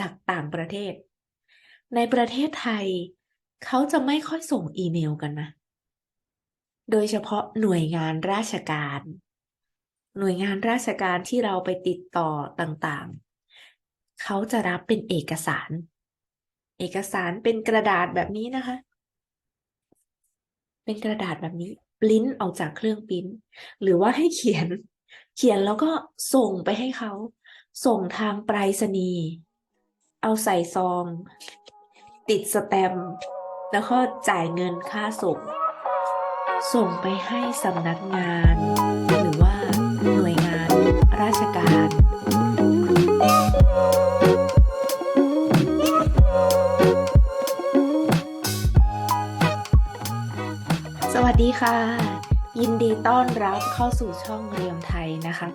จากต่างประเทศ ในประเทศไทย เขาจะไม่ค่อยส่งอีเมลกันนะ โดยเฉพาะหน่วยงานราชการ หน่วยงานราชการที่เราไปติดต่อต่างๆ เขาจะรับเป็นเอกสาร เอกสารเป็นกระดาษแบบนี้นะคะ เป็นกระดาษแบบนี้ปริ้นออกจากเครื่องปริ้น หรือว่าให้เขียน เขียนแล้วก็ส่งไปให้เขา ส่งทางไปรษณีย์ เอาใส่ซอง ติดสแตมป์แล้วก็จ่ายเงินค่าส่ง ส่งไปให้สำนักงาน หรือว่าหน่วยงานราชการสวัสดีค่ะ ยินดีต้อนรับเข้าสู่ช่องเรียมไทยนะคะ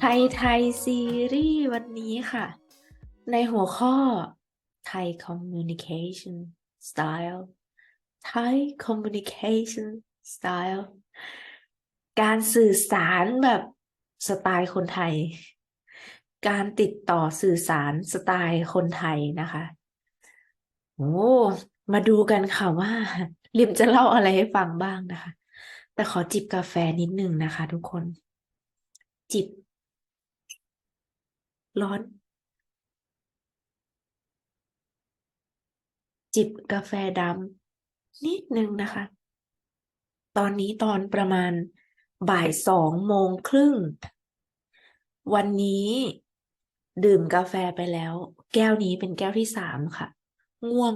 ไทยไทยซีรีส์วันนี้ค่ะ ในหัวข้อ Thai Communication Style Thai Communication Style การสื่อสารแบบสไตล์คนไทย การติดต่อสื่อสารสไตล์คนไทยนะคะโอ้มาดูกันค่ะว่า ลิมจะเล่าอะไรให้ฟังบ้างนะคะ แต่ขอจิบกาแฟนิดนึงนะคะทุกคน จิบ ร้อน จิบกาแฟดำนิดนึงนะคะ ตอนนี้ตอนประมาณบ่ายสองโมงครึ่ง วันนี้ดื่มกาแฟไปแล้ว แก้วนี้เป็นแก้วที่สามค่ะ ง่วง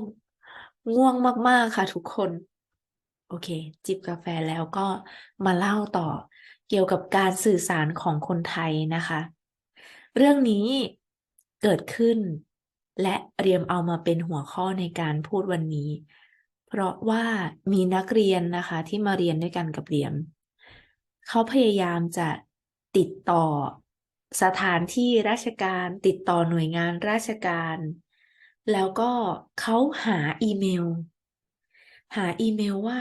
ง่วงมาก ๆ ค่ะทุกคน โอเค จิบกาแฟแล้วก็มาเล่าต่อเกี่ยวกับการสื่อสารของคนไทยนะคะ เรื่องนี้เกิดขึ้น และเรียมเอามาเป็นหัวข้อในการพูดวันนี้ เพราะว่ามีนักเรียนนะคะที่มาเรียนด้วยกันกับเรียม เขาพยายามจะติดต่อสถานที่ราชการติดต่อหน่วยงานราชการ แล้วก็เขาหาอีเมล หาอีเมลว่า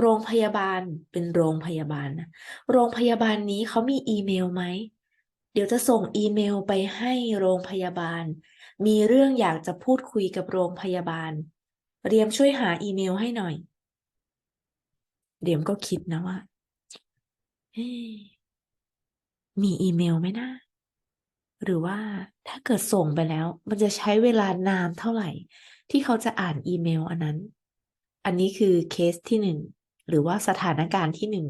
โรงพยาบาลเป็นโรงพยาบาลนะโรงพยาบาลนี้เขามีอีเมลไหม เดี๋ยวจะส่งอีเมลไปให้โรงพยาบาล มีเรื่องอยากจะพูดคุยกับโรงพยาบาล เรียมช่วยหาอีเมลให้หน่อย เรียมก็คิดนะว่าเฮ้มีอีเมลไหมนะ หรือว่าถ้าเกิดส่งไปแล้ว มันจะใช้เวลานานเท่าไหร่ ที่เขาจะอ่านอีเมลอันนั้น อันนี้คือเคสที่หนึ่งหรือว่าสถานการณ์ที่หนึ่ง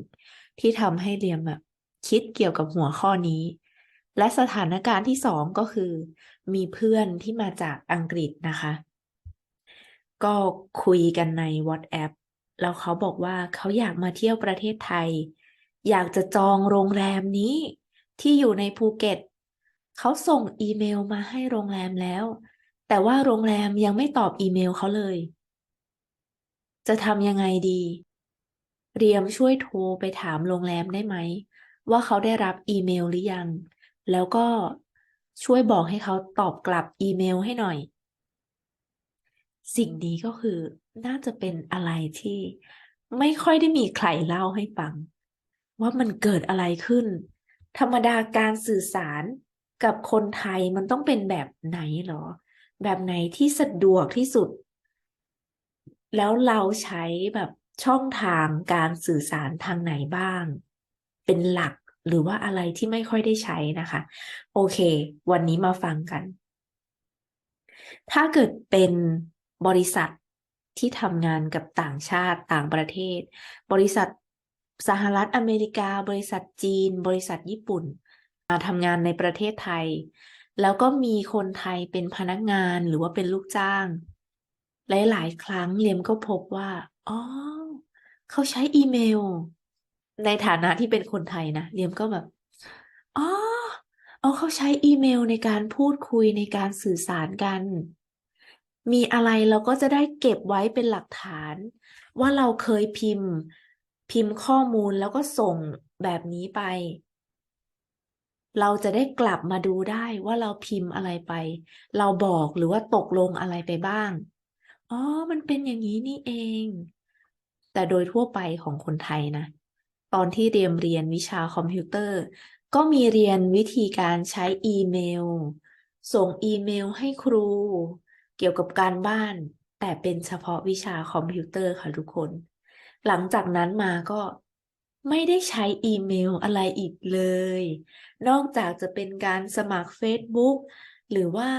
ที่ทำให้เรียมแบบ คิดเกี่ยวกับหัวข้อนี้ และสถานการณ์ที่สองก็คือ มีเพื่อนที่มาจากอังกฤษนะคะ ก็คุยกันใน WhatsApp แล้วเขาบอกว่าเขาอยากมาเที่ยวประเทศไทย อยากจะจองโรงแรมนี้ที่อยู่ในภูเก็ต เขาส่งอีเมลมาให้โรงแรมแล้ว แต่ว่าโรงแรมยังไม่ตอบอีเมลเขาเลย จะทำยังไงดี เรียมช่วยโทรไปถามโรงแรมได้ไหม ว่าเขาได้รับอีเมลหรือยัง แล้วก็ช่วยบอกให้เขาตอบกลับอีเมลให้หน่อย สิ่งนี้ก็คือน่าจะเป็นอะไรที่ไม่ค่อยได้มีใครเล่าให้ฟัง ว่ามันเกิดอะไรขึ้น ธรรมดาการสื่อสารกับคนไทยมันต้องเป็นแบบไหนหรอ แบบไหนที่สะดวกที่สุด แล้วเราใช้แบบช่องทางการสื่อสารทางไหนบ้าง เป็นหลัก หรือว่าอะไรที่ไม่ค่อยได้ใช้นะคะ โอเค วันนี้มาฟังกัน ถ้าเกิดเป็นบริษัทที่ทำงานกับต่างชาติต่างประเทศ บริษัทสหรัฐอเมริกา บริษัทจีน บริษัทญี่ปุ่น มาทำงานในประเทศไทย แล้วก็มีคนไทยเป็นพนักงานหรือว่าเป็นลูกจ้าง หลาย ๆ ครั้งเรียมก็พบว่า อ๋อ เขาใช้อีเมล ในฐานะที่เป็นคนไทยนะเรียมก็แบบอ๋อเอาเขาใช้อีเมลในการพูดคุยในการสื่อสารกัน มีอะไรเราก็จะได้เก็บไว้เป็นหลักฐาน ว่าเราเคยพิมพ์ พิมพ์ข้อมูลแล้วก็ส่งแบบนี้ไป เราจะได้กลับมาดูได้ว่าเราพิมพ์อะไรไป เราบอกหรือว่าตกลงอะไรไปบ้างอ๋อ มันเป็นอย่างนี้นี่เอง แต่โดยทั่วไปของคนไทยนะ ตอนที่เรียนเรียนวิชาคอมพิวเตอร์ ก็มีเรียนวิธีการใช้อีเมล ส่งอีเมลให้ครู เกี่ยวกับการบ้าน แต่เป็นเฉพาะวิชาคอมพิวเตอร์ค่ะทุกคน หลังจากนั้นมาก็ไม่ได้ใช้อีเมลอะไรอีกเลย นอกจากจะเป็นการสมัคร Facebook หรือว่า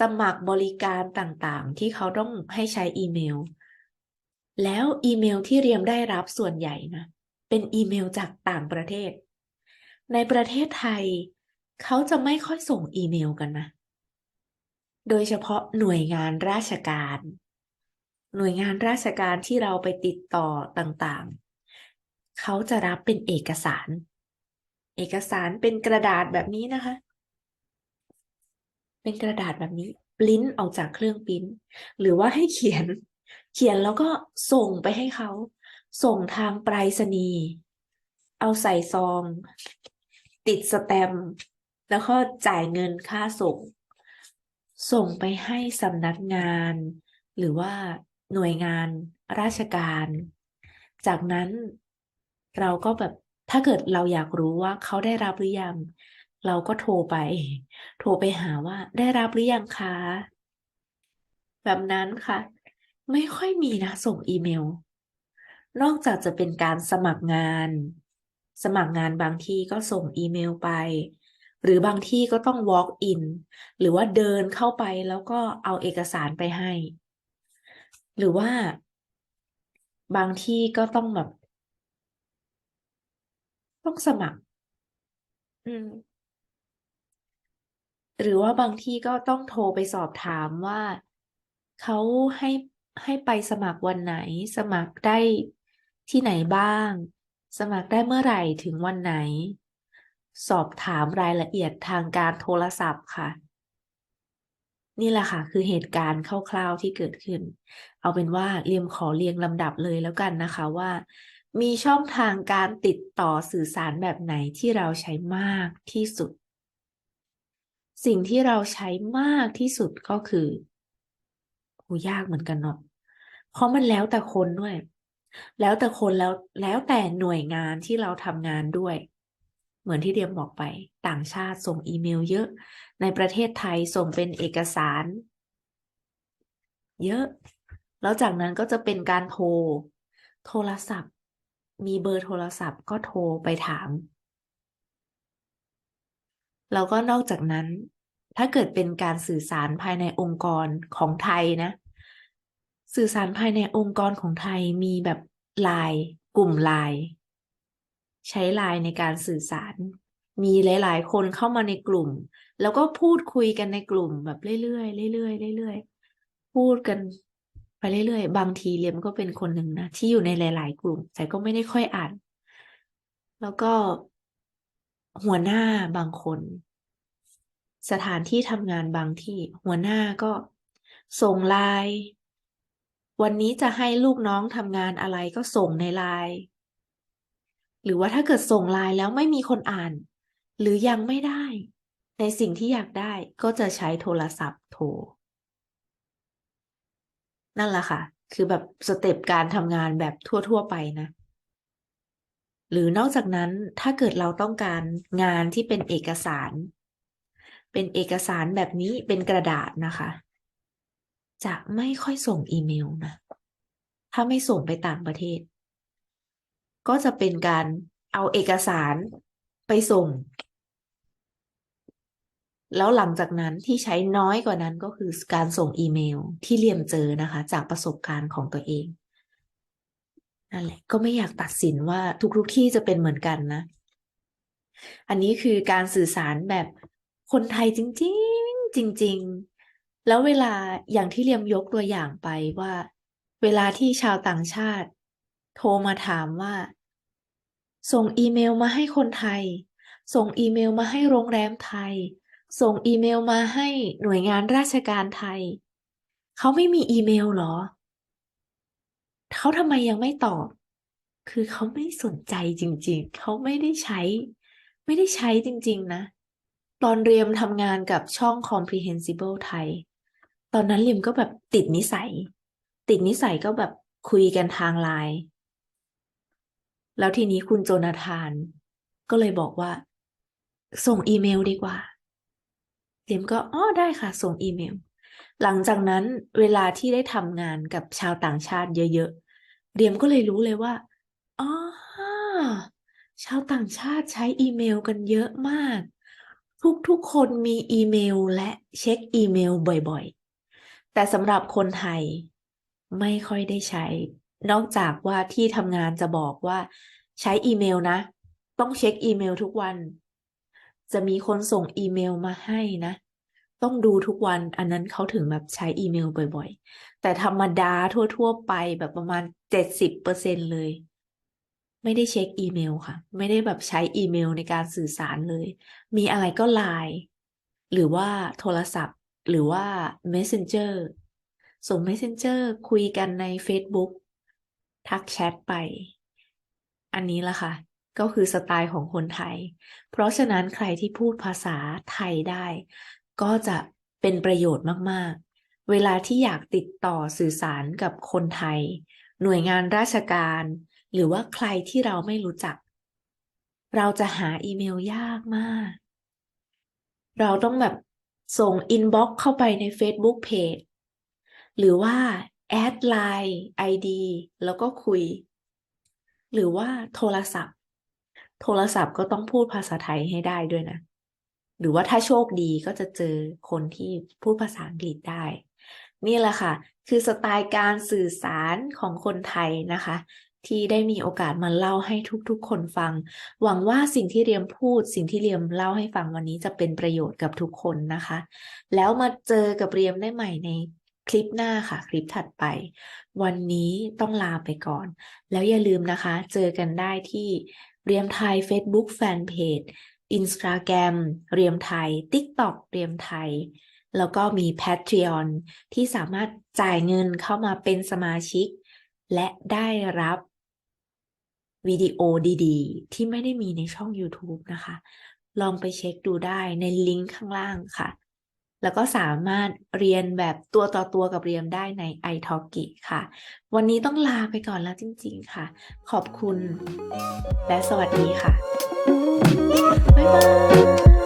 สมัครบริการต่างๆ ที่เขาต้องให้ใช้อีเมล แล้วอีเมลที่เรียมได้รับส่วนใหญ่นะ เป็นอีเมลจากต่างประเทศ ในประเทศไทย เขาจะไม่ค่อยส่งอีเมลกันนะ โดยเฉพาะหน่วยงานราชการ หน่วยงานราชการที่เราไปติดต่อต่างๆ เขาจะรับเป็นเอกสาร เอกสารเป็นกระดาษแบบนี้นะคะ เป็นกระดาษแบบนี้ปริ้นออกจากเครื่องปริ้น หรือว่าให้เขียน เขียนแล้วก็ส่งไปให้เขา ส่งทางไปรษณีย์เอาใส่ซอง ติดสแตมป์แล้วก็จ่ายเงินค่าส่ง ส่งไปให้สำนักงาน หรือว่าหน่วยงานราชการ จากนั้นเราก็แบบถ้าเกิดเราอยากรู้ว่าเขาได้รับหรือยัง เราก็โทรไป โทรไปหาว่าได้รับหรือยังคะ แบบนั้นค่ะ ไม่ค่อยมีนะส่งอีเมล นอกจากจะเป็นการสมัครงาน สมัครงานบางที่ก็ส่งอีเมลไป หรือบางที่ก็ต้อง walk in หรือว่าเดินเข้าไปแล้วก็เอาเอกสารไปให้ หรือว่าบางที่ก็ต้องแบบ ต้องสมัคร อืม หรือว่าบางที่ก็ต้องโทรไปสอบถามว่าเขาให้ให้ไปสมัครวันไหน สมัครได้ ที่ไหนบ้าง สมัครได้เมื่อไหร่ถึงวันไหน สอบถามรายละเอียดทางการโทรศัพท์ค่ะ นี่แหละค่ะ คือเหตุการณ์คร่าวๆที่เกิดขึ้น เอาเป็นว่าเรียมขอเรียงลำดับเลยแล้วกันนะคะว่ามีช่องทางการติดต่อสื่อสารแบบไหนที่เราใช้มากที่สุด สิ่งที่เราใช้มากที่สุดก็คือโหยากเหมือนกันเนาะเพราะมันแล้วแต่คนด้วย แล้วแต่คนแล้วแล้วแต่หน่วยงานที่เราทำงานด้วย เหมือนที่เดียมบอกไป ต่างชาติส่งอีเมลเยอะ ในประเทศไทยส่งเป็นเอกสาร เยอะ แล้วจากนั้นก็จะเป็นการโทร โทรศัพท์ มีเบอร์โทรศัพท์ก็โทรไปถาม แล้วก็นอกจากนั้น ถ้าเกิดเป็นการสื่อสารภายในองค์กรของไทยนะ สื่อสารภายในองค์กรของไทยมีแบบไลน์กลุ่มไลน์ใช้ไลน์ในการสื่อสาร มีหลาย ๆ คนเข้ามาในกลุ่ม แล้วก็พูดคุยกันในกลุ่มแบบเรื่อยๆเรื่อยๆเรื่อยๆพูดกันไปเรื่อยๆ บางทีเรียมก็เป็นคนหนึ่งนะ ที่อยู่ในหลาย ๆ กลุ่ม แต่ก็ไม่ได้ค่อยอ่าน แล้วก็หัวหน้าบางคน สถานที่ทำงานบางที่ หัวหน้าก็ส่งไลน์ วันนี้จะให้ลูกน้องทำงานอะไรก็ส่งในไลน์หรือว่าถ้าเกิดส่งไลน์แล้วไม่มีคนอ่าน หรือยังไม่ได้ ในสิ่งที่อยากได้ก็จะใช้โทรศัพท์โทร นั่นแหละค่ะ คือแบบสเต็ปการทำงานแบบทั่ว ๆ ไปนะ หรือนอกจากนั้นถ้าเกิดเราต้องการงานที่เป็นเอกสาร เป็นเอกสารแบบนี้เป็นกระดาษนะคะ จะไม่ค่อยส่งอีเมลนะ ถ้าไม่ส่งไปต่างประเทศ ก็จะเป็นการเอาเอกสารไปส่ง แล้วหลังจากนั้นที่ใช้น้อยกว่านั้นก็คือการส่งอีเมลที่เรียมเจอนะคะ จากประสบการณ์ของตัวเองนั่นแหละก็ไม่อยากตัดสินว่าทุกๆที่จะเป็นเหมือนกันนะ อันนี้คือการสื่อสารแบบคนไทยจริง ๆ จริง ๆ แล้วเวลาอย่างที่เรียมยกตัวอย่างไปว่า เวลาที่ชาวต่างชาติ โทรมาถามว่า ส่งอีเมลมาให้คนไทย ส่งอีเมลมาให้โรงแรมไทย ส่งอีเมลมาให้หน่วยงานราชการไทย เขาไม่มีอีเมลหรอ เขาทำไมยังไม่ตอบ คือเขาไม่สนใจจริง ๆ เขาไม่ได้ใช้ ไม่ได้ใช้จริง ๆ นะ ตอนเรียมทำงานกับช่อง Comprehensible ไทย ตอนนั้นเรียมก็แบบติดนิสัย ติดนิสัยก็แบบคุยกันทางไลน์แล้วทีนี้คุณโจนาธาน ก็เลยบอกว่า ส่งอีเมลดีกว่าเรียมก็อ๋อได้ค่ะ ส่งอีเมล หลังจากนั้นเวลาที่ได้ทำงานกับชาวต่างชาติเยอะๆเรียมก็เลยรู้เลยว่าอ๋อชาวต่างชาติใช้อีเมลกันเยอะมาก ทุกๆคนมีอีเมลและเช็คอีเมลบ่อยๆ แต่สำหรับคนไทยไม่ค่อยได้ใช้ นอกจากว่าที่ทำงานจะบอกว่าใช้อีเมลนะ ต้องเช็คอีเมลทุกวัน จะมีคนส่งอีเมลมาให้นะ ต้องดูทุกวันอันนั้นเขาถึงแบบใช้อีเมลบ่อยๆ แต่ธรรมดาทั่ว ๆ ไปแบบประมาณเจ็ดสิบเปอร์เซ็นเลย ไม่ได้เช็คอีเมลค่ะ ไม่ได้แบบใช้อีเมลในการสื่อสารเลย มีอะไรก็ไลน์หรือว่าโทรศัพท์ หรือว่า Messenger ส่ง Messenger คุยกันใน Facebook ทักแชทไป อันนี้ละค่ะ ก็คือสไตล์ของคนไทย เพราะฉะนั้นใครที่พูดภาษาไทยได้ ก็จะเป็นประโยชน์มากๆ เวลาที่อยากติดต่อสื่อสารกับคนไทย หน่วยงานราชการ หรือว่าใครที่เราไม่รู้จัก เราจะหาอีเมลยากมาก เราต้องแบบ ส่งอินบ็อกเข้าไปใน Facebook Page หรือว่าแอดไลน์ ID แล้วก็คุย หรือว่าโทรศัพท์ โทรศัพท์ก็ต้องพูดภาษาไทยให้ได้ด้วยนะ หรือว่าถ้าโชคดีก็จะเจอคนที่พูดภาษาอังกฤษได้ นี่แหละค่ะ คือสไตล์การสื่อสารของคนไทยนะคะ ที่ได้มีโอกาสมาเล่าให้ทุกๆ คนฟัง หวังว่าสิ่งที่เรียมพูด สิ่งที่เรียมเล่าให้ฟังวันนี้จะเป็นประโยชน์กับทุกคนนะคะ แล้วมาเจอกับเรียมได้ใหม่ในคลิปหน้าค่ะ คลิปถัดไป วันนี้ต้องลาไปก่อน แล้วอย่าลืมนะคะ เจอกันได้ที่เรียมไทย Facebook Fanpage Instagram เรียมไทย TikTok เรียมไทย แล้วก็มี Patreon ที่สามารถจ่ายเงินเข้ามาเป็นสมาชิก และได้รับวิดีโอดีๆ ที่ไม่ได้มีในช่อง YouTube นะคะ ลองไปเช็คดูได้ในลิงก์ข้างล่างค่ะ แล้วก็สามารถเรียนแบบตัวต่อตัวกับเรียมได้ใน iTalki ค่ะ วันนี้ต้องลาไปก่อนแล้วจริงๆค่ะ ขอบคุณ และสวัสดีค่ะ บ๊ายบาย